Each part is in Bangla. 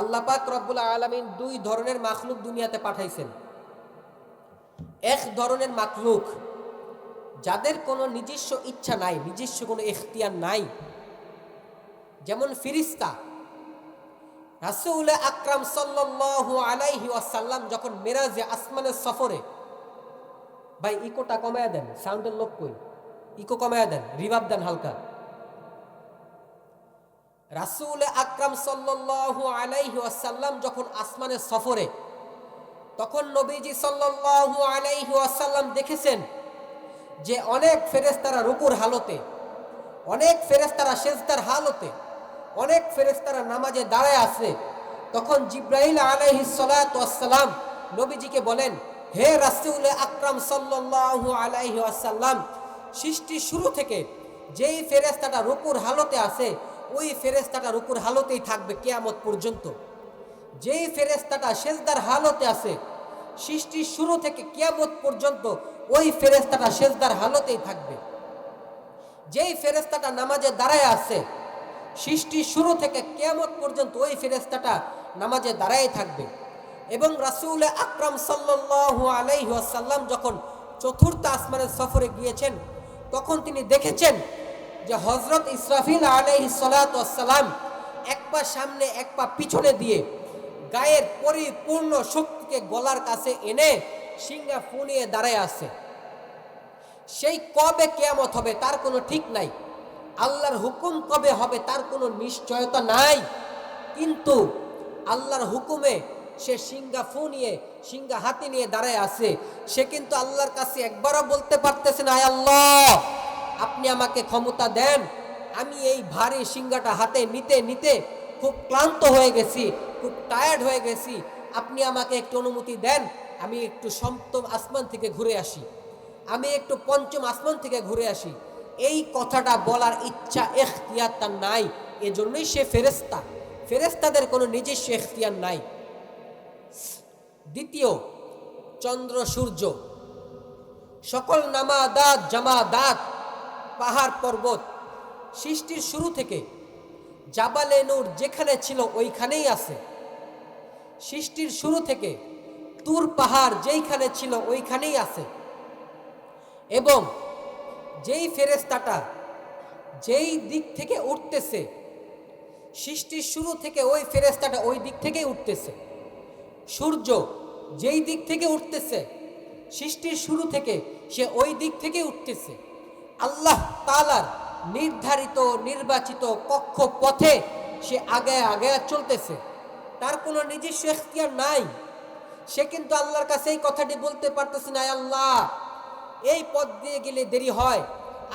আল্লাহ পাক রব্বুল আলমিন দুই ধরনের মাখলুক দুনিয়াতে পাঠাইছেন। এক ধরনের মাখলুক যাদের কোনো নিজস্ব ইচ্ছা নাই, নিজস্ব কোনো এখতিয়ার নাই। যেমন ফিরিস্তা। রাসুল আকরাম সাল্লাল্লাহু আলাইহি ওয়াসাল্লাম যখন মেরাজে আসমানের সফরে, ভাই ইকোটা কমায়া দেন, সাউন্ডের লোক কই? ইকো কমায়া দেন, রিভাব দেন হালকা। রাসুল আকরাম সাল্লাল্লাহু আলাইহি ওয়াসাল্লাম যখন আসমানের সফরে, তখন নবীজি সাল্লাল্লাহু আলাইহি ওয়াসাল্লাম দেখেছেন যে অনেক ফেরেশতারা রুকুর হালতে, অনেক ফেরেশতারা সেজদার হালতে, অনেক ফেরেশতারা নামাজে দাঁড়ায় আছে। তখন জিব্রাহিল আলাইহি সালাম নবীজিকে বলেন, হে রাসূল আকরাম সাল্লাল্লাহু আলাইহি ওয়াসাল্লাম, সৃষ্টি শুরু থেকে যেই ফেরেশতাটা রুকুর হালতে আছে ওই ফেরেশতাটা রুকুর হালতেই থাকবে কেয়ামত পর্যন্ত। যেই ফেরেস্তাটা সেজদার হালতে আছে, সৃষ্টির শুরু থেকে কেয়ামত পর্যন্ত ওই ফেরেস্তাটা সেজদার হালতেই থাকবে। যেই ফেরেস্তাটা নামাজে দাঁড়ায় আছে, সৃষ্টির শুরু থেকে কেয়ামত পর্যন্ত ওই ফেরেস্তাটা নামাজে দাঁড়ায় থাকবে। এবং রাসূল আকরাম সাল্লাল্লাহু আলাইহি ওয়াসাল্লাম যখন চতুর্থ আসমানের সফরে গিয়েছেন, তখন তিনি দেখেছেন যে হজরত ইসরাফিল আলাইহি সালাম এক পা সামনে, এক পা পিছনে দিয়ে গায়ের পরিপূর্ণ শক্তিকে গলার কাছে এনে সিংহা ফুনিয়ে দাঁড়ায় আছে। সেই কবে কেয়ামত হবে তার কোনো ঠিক নাই। আল্লাহর হুকুম কবে হবে তার কোনো নিশ্চয়তা নাই। কিন্তু আল্লাহর হুকুমে সে সিংহা ফু নিয়ে সিংহা হাতে নিয়ে দাঁড়ায় আছে। সে কিন্তু আল্লাহর কাছে একবারও বলতে পারতেছে না, আয় আল্লাহ! আপনি আমাকে ক্ষমতা দেন। আমি এই ভারী সিংহাটা হাতে নিতে নিতে খুব ক্লান্ত হয়ে গেছি, খুব টায়ার্ড হয়ে গেছি। আপনি আমাকে একটু অনুমতি দেন, আমি একটু সপ্তম আসমান থেকে ঘুরে আসি। আমি একটু পঞ্চম আসমান থেকে ঘুরে আসি। এই কথাটা বলার ইচ্ছা এখতিয়ার তার নাই, এজন্যই সে ফেরেস্তা ফেরেস্তাদের কোনো নিজস্ব এখতিয়ার নাই। দ্বিতীয়, চন্দ্র সূর্য। সকল নামাদাত, জামাদাত পাহাড় পর্বত সৃষ্টির শুরু থেকে জাবালে নূর যেখানে ছিল ওইখানেই আছে। সৃষ্টির শুরু থেকে তুর পাহাড় যেইখানে ছিল ওইখানেই আছে। এবং যেই ফেরেস্তাটা যেই দিক থেকে উঠতেছে, সৃষ্টির শুরু থেকে ওই ফেরেস্তাটা ওই দিক থেকেই উঠতেছে। সূর্য যেই দিক থেকে উঠতেছে, সৃষ্টির শুরু থেকে সে ওই দিক থেকে উঠতেছে। আল্লাহ তালার নির্ধারিত নির্বাচিত কক্ষ পথে সে আগে আগে চলতেছে। তার কোনো নিজস্ব এখতিয়ার নাই। সে কিন্তু আল্লাহর কাছে এই কথাটি বলতে পারতেছে না আল্লাহ, এই পথ দিয়ে গেলে দেরি হয়।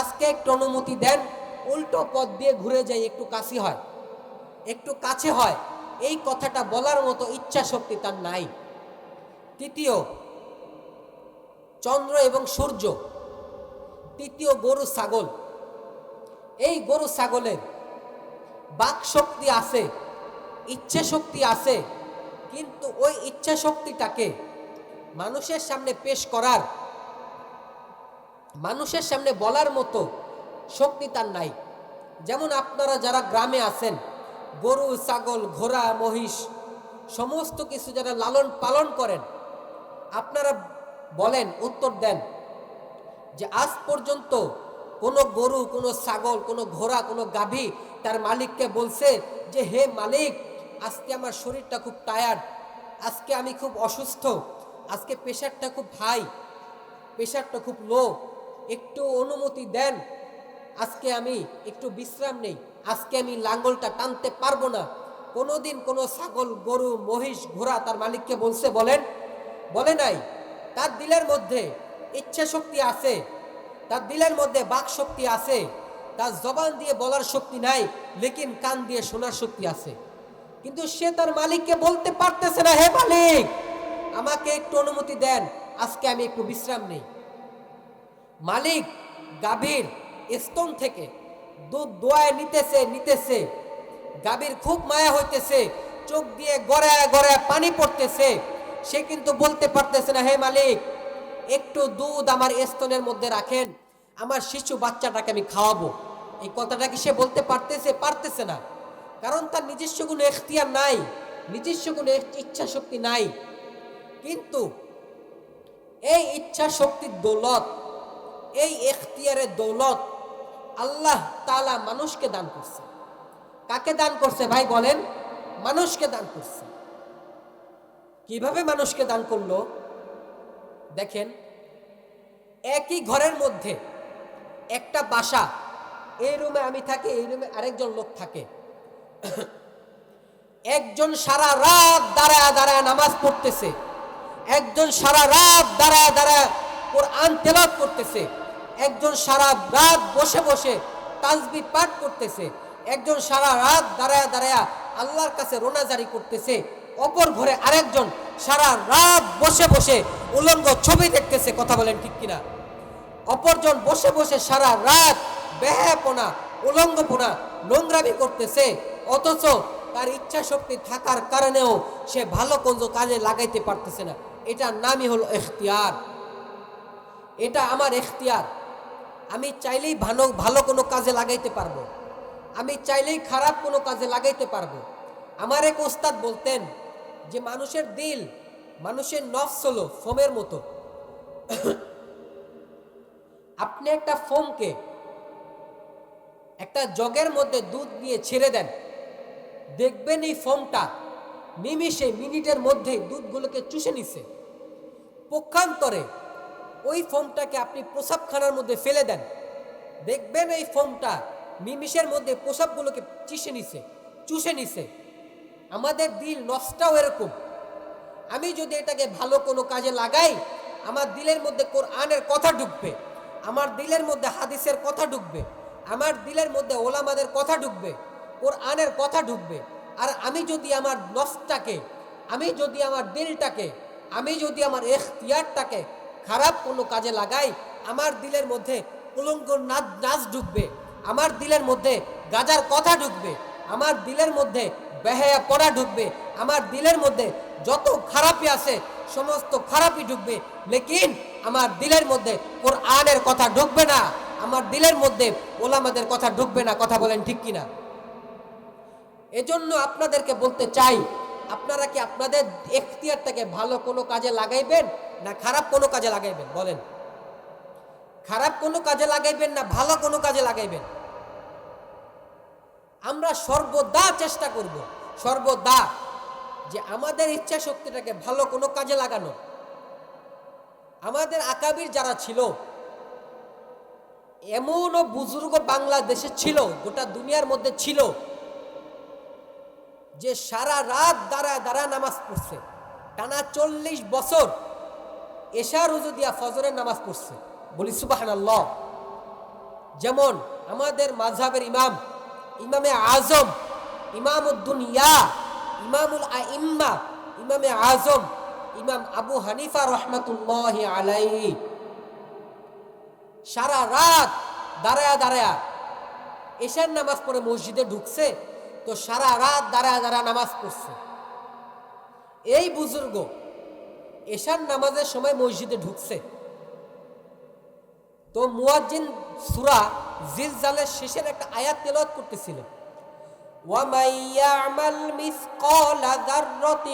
আজকে একটু অনুমতি দেন, উল্টো পথ দিয়ে ঘুরে যাই, একটু কাছে হয়। একটু কাছে হয়। এই কথাটা বলার মতো ইচ্ছা শক্তি তার নাই। তৃতীয়, চন্দ্র এবং সূর্য তৃতীয় গরু ছাগল। এই গরু ছাগলের বাক শক্তি আছে ইচ্ছে শক্তি আছে, কিন্তু ওই ইচ্ছা শক্তিটাকে মানুষের সামনে পেশ করার, মানুষের সামনে বলার মতো শক্তি তার নাই। যেমন আপনারা যারা গ্রামে আছেন, গরু, ছাগল, ঘোড়া, মহিষ, সমস্ত কিছু যারা লালন পালন করেন, আপনারা বলেন, উত্তর দেন যে আজ পর্যন্ত কোনো গরু, কোনো ছাগল, কোনো ঘোড়া, কোনো গাভী তার মালিককে বলছে যে, হে মালিক, আজকে আমার শরীরটা খুব টায়ার্ড আজকে আমি খুব অসুস্থ, আজকে প্রেশারটা খুব হাই প্রেশারটা খুব লো একটু অনুমতি দেন, আজকে আমি একটু বিশ্রাম নেই, আজকে আমি লাঙ্গলটা টানতে পারব না। কোনোদিন কোনো ছাগল, গরু, মহিষ, ঘোড়া তার মালিককে বলছে, বলেন, বলে নাই। তার দিলের মধ্যে ইচ্ছা শক্তি আছে, তার দিলের মধ্যে বাক শক্তি আছে, তার জবান দিয়ে বলার শক্তি নাই, লেকিন কান দিয়ে শোনার শক্তি আছে। কিন্তু সে তার মালিককে বলতে পারতেছে না, হে মালিক, আমাকে একটু অনুমতি দেন, আজকে আমি একটু বিশ্রাম নেই। মালিক গাভীর স্তন থেকে দুধ দোয়ায় নিতেছে নিতেছে। গাভীর খুব মায়া হইতেছে, চোখ দিয়ে গড়ায় গড়ায় পানি পড়তেছে। সে কিন্তু বলতে পারতেছে না, হে মালিক একটু দুধ আমার স্তনের মধ্যে রাখেন, আমার শিশু বাচ্চাটাকে আমি খাওয়াবো। এই কথাটা কি সে বলতে পারতেছে? পারতেছে না। কারণ তার নিজস্ব কোনো এখতিয়ার নাই, নিজস্ব কোনো ইচ্ছা শক্তি নাই। কিন্তু এই ইচ্ছা শক্তির দৌলত, এই এখতিয়ারের দৌলত আল্লাহ তালা মানুষকে দান করছে। কাকে দান করছে ভাই বলেন? মানুষকে দান করছে। কীভাবে মানুষকে দান করল? দেখেন, একই ঘরের মধ্যে একটা বাসা, এই রুমে আমি থাকি, এই রুমে আরেকজন লোক থাকে। একজন সারা রাত দাঁড়ায় দাঁড়ায় নামাজ পড়তেছে। একজন সারা রাত দাঁড়ায় দাঁড়ায় কোরআন তেলাওয়াত করতেছে। একজন সারা রাত বসে বসে তাজবি পাঠ করতেছে। একজন সারা রাত দাঁড়ায় দাঁড়ায় আল্লাহর কাছে রোনাজারি করতেছে। অপর ঘরে আরেকজন সারা রাত বসে বসে উলঙ্গ ছবি দেখতেছে, কথা বলেন ঠিক কিনা? অপরজন বসে বসে সারা রাত বেহাপনা উলঙ্গপনা, নোংরামি করতেছে, অথচ তার ইচ্ছা শক্তি থাকার কারণেও সে ভালো কোনো কাজে লাগাইতে পারতেছে না। এটার নামই হলো এখতিয়ার। এটা আমার এখতিয়ার। আমি চাইলেই ভালো ভালো কোনো কাজে লাগাইতে পারব। আমি চাইলেই খারাপ কোনো কাজে লাগাইতে পারব। আমার এক ওস্তাদ বলতেন যে মানুষের দিল, মানুষের নফস হলো ফোমের মতো। আপনি একটা ফোমকে একটা জগের মধ্যে দুধ দিয়ে ছেড়ে দেন, দেখবেন এই ফোমটা নিমিষে মিনিটের মধ্যে দুধগুলোকে চুষে নিছে। পক্ষান্তরে ওই ফোমটাকে আপনি প্রসাবখানার মধ্যে ফেলে দেন, দেখবেন এই ফোমটা নিমিষের মধ্যে প্রসাবগুলোকে চিষে নিছে, চুষে নিছে। আমাদের দিল নষ্টাও এরকম। আমি যদি এটাকে ভালো কোনো কাজে লাগাই, আমার দিলের মধ্যে কোরআনের কথা ঢুকবে, আমার দিলের মধ্যে হাদিসের কথা ঢুকবে, আমার দিলের মধ্যে ওলামাদের কথা ঢুকবে, কোরআনের কথা ঢুকবে, আর আমি যদি আমার নফসটাকে আমি যদি আমার দিলটাকে, আমি যদি আমার এখতিয়ারটাকে খারাপ কোনো কাজে লাগাই, আমার দিলের মধ্যে উলঙ্গ নাচ নাচ ঢুকবে, আমার দিলের মধ্যে গাজার কথা ঢুকবে আমার দিলের মধ্যে বেহায়া পড়া ঢুকবে, আমার দিলের মধ্যে যত খারাপই আছে, সমস্ত খারাপই ঢুকবে। লেকিন আমার দিলের মধ্যে ওর কোরআনের কথা ঢুকবে না, আমার দিলের মধ্যে ওলামাদের কথা ঢুকবে না, কথা বলেন ঠিক কিনা? এজন্য আপনাদেরকে বলতে চাই, আপনারা কি আপনাদের এখতিয়ারটাকে ভালো কোনো কাজে লাগাইবেন না খারাপ কোনো কাজে লাগাইবেন? বলেন। খারাপ কোনো কাজে লাগাইবেন না ভালো কোনো কাজে লাগাইবেন? আমরা সর্বদা চেষ্টা করব, সর্বদা, যে আমাদের ইচ্ছা শক্তিটাকে ভালো কোনো কাজে লাগানো। আমাদের আকাবির যারা ছিল এমনও বুজুর্গ বাংলাদেশে ছিল, গোটা দুনিয়ার মধ্যে ছিল, যে সারা রাত দাঁড়ায় দাঁড়ায় নামাজ পড়ছে। টানা চল্লিশ বছর এশা রুজু দিয়া ফজরের নামাজ পড়ছে। বলি আল্লাহ যেমন আমাদের মাঝহাবের ইমাম ইমামে আজম ইমামুদ্দুন ইয়া ইমামুল আইম্মা, ইমামে আজম, ইমাম আবু হানিফা রহমাতুল্লাহ আলাই সারা রাত দাঁড়ায়া দাঁড়ায়া এশার নামাজ পড়ে মসজিদে ঢুকছে, তো সারা রাত দাঁড়ায় দাঁড়া নামাজ পড়ছে। এই বুজুর্গ এশার নামাজের সময় মসজিদে ঢুকছে। তো মুয়াজ্জিন সুরা জিলজালের শেষের একটা আয়াত তেলাওয়াত করতেছিল وَمَن يَعْمَلْ مِثْقَالَ ذَرَّةٍ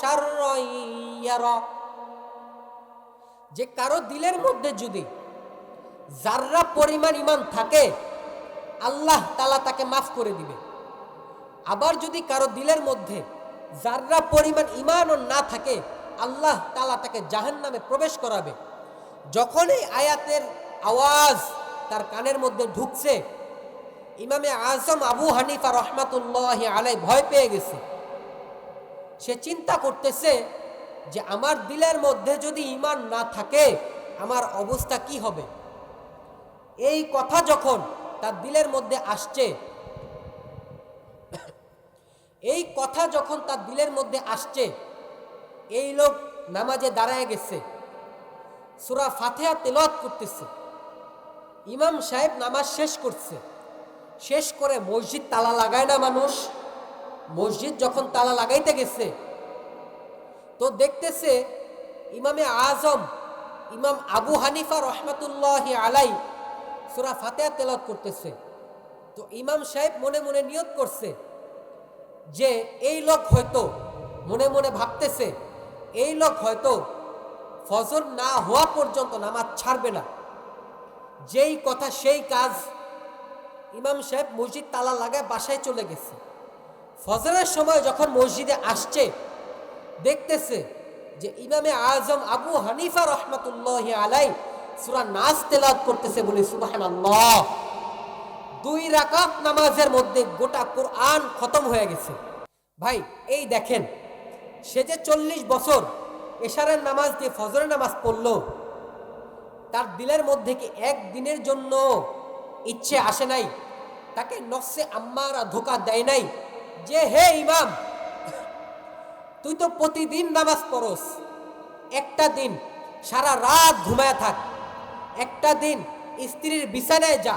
شَرًّا يَرَهُ যে কারো দিলের মধ্যে যদি যার্রা পরিমাণ ইমান থাকে আল্লাহ তালা তাকে মাফ করে দিবে আবার যদি কারো দিলের মধ্যে যার্রা পরিমাণ ইমানও না থাকে আল্লাহ তালা তাকে জাহান নামে প্রবেশ করাবে যখন এই আয়াতের আওয়াজ তার কানের মধ্যে ঢুকছে। ইমামে আজম আবু হানিফা রহমাতুল্লাহ আলাই ভয় পেয়ে গেছে। সে চিন্তা করতেছে যে আমার দিলের মধ্যে যদি ইমান না থাকে, আমার অবস্থা কি হবে? এই কথা যখন তার দিলের মধ্যে আসছে, এই কথা যখন তার দিলের মধ্যে আসছে, এই লোক নামাজে দাঁড়ায় গেছে। সুরা ফাতেহা তেলত করতেছে। ইমাম সাহেব নামাজ শেষ করছে। শেষ করে মসজিদ তালা লাগায় না মানুষ? মসজিদ যখন তালা লাগাইতে গেছে, তো দেখতেছে ইমামে আজম, ইমাম আবু হানিফা রহমতুল্লাহ আলাই সুরা ফাতেহা তেলত করতেছে। তো ইমাম সাহেব মনে মনে নিয়ত করছে যে, এই লোক হয়তো, মনে মনে ভাবতেছে, এই লোক হয়তো ফজর না হওয়া পর্যন্ত নামাজ ছাড়বে না। যেই কথা সেই কাজ ইমাম সাহেব মসজিদ তালা লাগায় বাসায় চলে গেছে। ফজরের সময় যখন মসজিদে আসছে, দেখতেছে যে ইমামে আজম আবু হানিফা রহমতুল্লাহ আলাই সুরা নাচ তেলাত করতেছে বলে সুবাহান দুই রাকাত নামাজের মধ্যে গোটা কোরআন খতম হয়ে গেছে। ভাই, এই দেখেন, সে যে চল্লিশ বছর এশারের নামাজ দিয়ে ফজরের নামাজ পড়ল তার দিলের মধ্যে কি একদিনের জন্য ইচ্ছে আসে নাই? তাকে নকশে আম্মারা ধোকা দেয় নাই? যে, হে ইমাম, তুই তো প্রতিদিন নামাজ পড়স। একটা দিন সারা রাত ঘুমায় থাক। একটা দিন স্ত্রীর বিছানায় যা।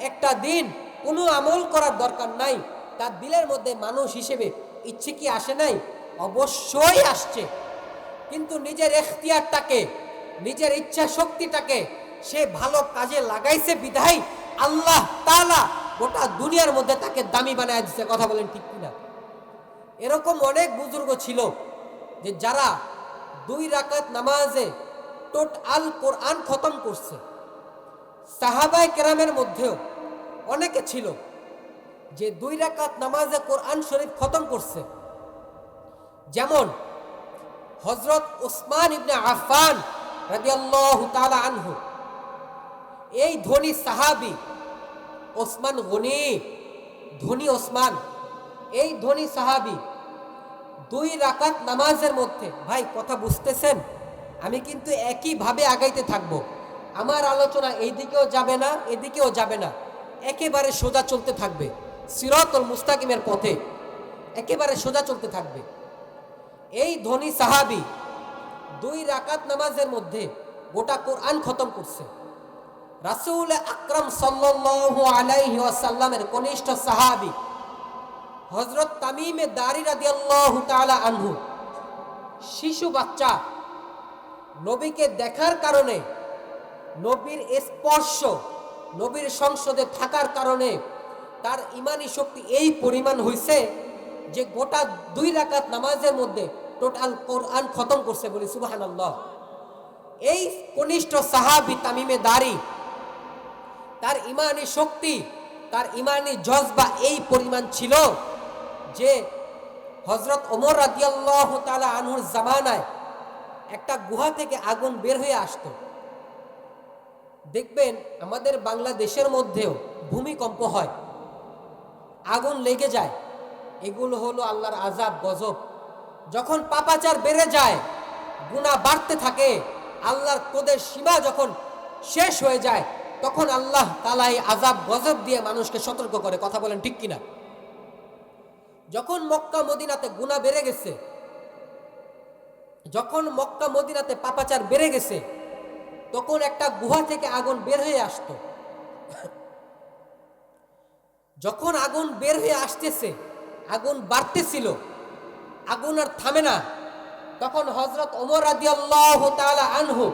একটা দিন কোনো আমল করার দরকার নাই। তার দিলের মধ্যে মানুষ হিসেবে ইচ্ছে কি আসে নাই? অবশ্যই আসছে। কিন্তু নিজের এখতিয়ারটাকে নিজের ইচ্ছা শক্তিটাকে সে ভালো কাজে লাগাইছে বিধায় আল্লাহ তালা গোটা দুনিয়ার মধ্যে তাকে দামি বানায় দিচ্ছে কথা বলেন ঠিক কিনা? এরকম অনেক বুজুর্গ ছিল যে যারা দুই রাকাত নামাজে টোটাল কোরআন খতম করছে। সাহাবাই কেরামের মধ্যেও অনেকে ছিল যে দুই রাকাত নামাজে কোরআন শরীফ খতম করছে। যেমন হজরত ওসমান ইবনে আফান আনহু। এই ধনী সাহাবি ওসমান গনি, ধনী ওসমান, এই ধনী সাহাবি দুই রাকাত নামাজের মধ্যে, ভাই কথা বুঝতেছেন? আমি কিন্তু একইভাবে আগাইতে থাকব। আমার আলোচনা এই দিকেও যাবে না, এদিকেও যাবে না। একেবারে সোজা চলতে থাকবে। সিরতুল মুস্তাকিমের পথে একেবারে সোজা চলতে থাকবে। এই ধনী সাহাবি দুই রাকাত নামাজের মধ্যে গোটা কোরআন খতম করছে। রাসূল আকরাম সাল্লাল্লাহু আলাইহি ওয়াসাল্লামের কনিষ্ঠ সাহাবি হযরত তামিমে দারি রাদিয়াল্লাহু তাআলা আনহু, শিশু বাচ্চা, নবীকে দেখার কারণে, নবীর স্পর্শ, নবীর সংসদে থাকার কারণে তার ইমানি শক্তি এই পরিমাণ হয়েছে যে গোটা দুই রাকাত নামাজের মধ্যে টোটাল কোরআন খতম করছে বলি, সুবহানাল্লাহ। এই কনিষ্ঠ সাহাবি তামিমে দাড়ি তার ইমানি শক্তি, তার ইমানি জজবা এই পরিমাণ ছিল যে হজরত ওমর রাদিয়াল্লাহ তালা আনহুর জামানায় একটা গুহা থেকে আগুন বের হয়ে আসতো। দেখবেন আমাদের বাংলাদেশের মধ্যেও ভূমিকম্প হয়, আগুন লেগে যায়। এগুলো হলো আল্লাহর আজাব গজব। যখন পাপাচার বেড়ে যায় গুণা বাড়তে থাকে, আল্লাহর ক্রোধের সীমা যখন শেষ হয়ে যায়, তখন আল্লাহ তালাই আজাব গজব দিয়ে মানুষকে সতর্ক করে। কথা বলেন ঠিক কিনা? যখন মক্কা, মদিনাতে গুণা বেড়ে গেছে, যখন মক্কা, মদিনাতে পাপাচার বেড়ে গেছে, তখন একটা গুহা থেকে আগুন বের হয়ে আসতো। যখন আগুন বের হয়ে আসতেছে, আগুন বাড়তেছিল আগুন আর থামে না। তখন হজরত ওমর রাজি আল্লাহ আনহু,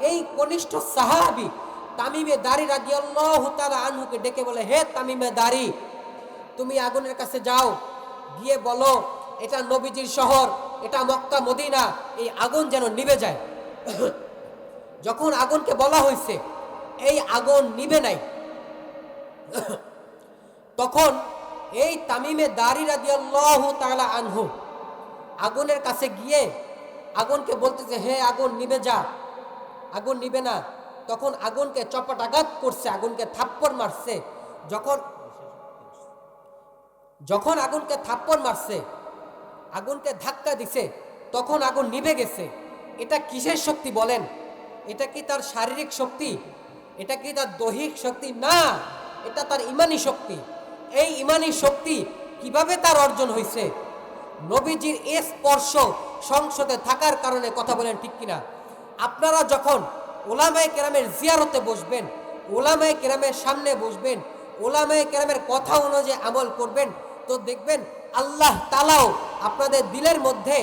এই কনিষ্ঠ সাহাবি তামিমে দাড়ি রাজি আল্লাহ আনহুকে ডেকে বলে, হে তামিমে দাড়ি তুমি আগুনের কাছে যাও, গিয়ে বলো, এটা নবীজির শহর, এটা মক্কা, মদিনা, এই আগুন যেন নিভে যায়। যখন আগুনকে বলা হয়েছে এই আগুন নিবে নাই। তখন এই তামিমে দাড়ি রাদিয়াল্লাহু তাআলা আনহু আগুনের কাছে গিয়ে আগুনকে বলতেছে হে আগুন নিবে যা। আগুন নিবে না। তখন আগুনকে চপাটাঘাত করছে, আগুনকে থাপ্পড় মারছে। যখন যখন আগুনকে থাপ্পড় মারছে, আগুনকে ধাক্কা দিছে, তখন আগুন নিভে গেছে। এটা কিসের শক্তি বলেন? এটা কি তার শারীরিক শক্তি? এটা কি তার দৈহিক শক্তি? না, এটা তার ইমানি শক্তি। এই ইমানি শক্তি কীভাবে তার অর্জন হয়েছে নবীজির এ স্পর্শ সংসদে থাকার কারণে কথা বলেন ঠিক কিনা? আপনারা যখন ওলামায় কেরামের জিয়ারতে বসবেন, ওলামায় কেরামের সামনে বসবেন, ওলামায় কেরামের কথা অনুযায়ী আমল করবেন, তো দেখবেন আল্লাহ তালাও আপনাদের দিলের মধ্যে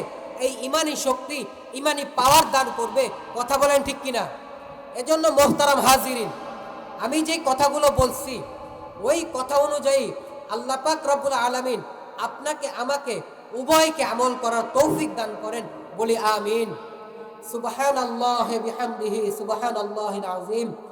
এই ইমানি শক্তি, ইমানি পাওয়ার দান করবে। কথা বলেন ঠিক কিনা? এজন্য মোহতারাম হাজিরিন, আমি যে কথাগুলো বলছি, ওই কথা অনুযায়ী আল্লাহ পাক রব্বুল আলমিন আপনাকে, আমাকে উভয়কে আমল করার তৌফিক দান করেন বলি আমিন। সুবহান আল্লাহ বিহামদিহি সুবহান আল্লাহ আজিম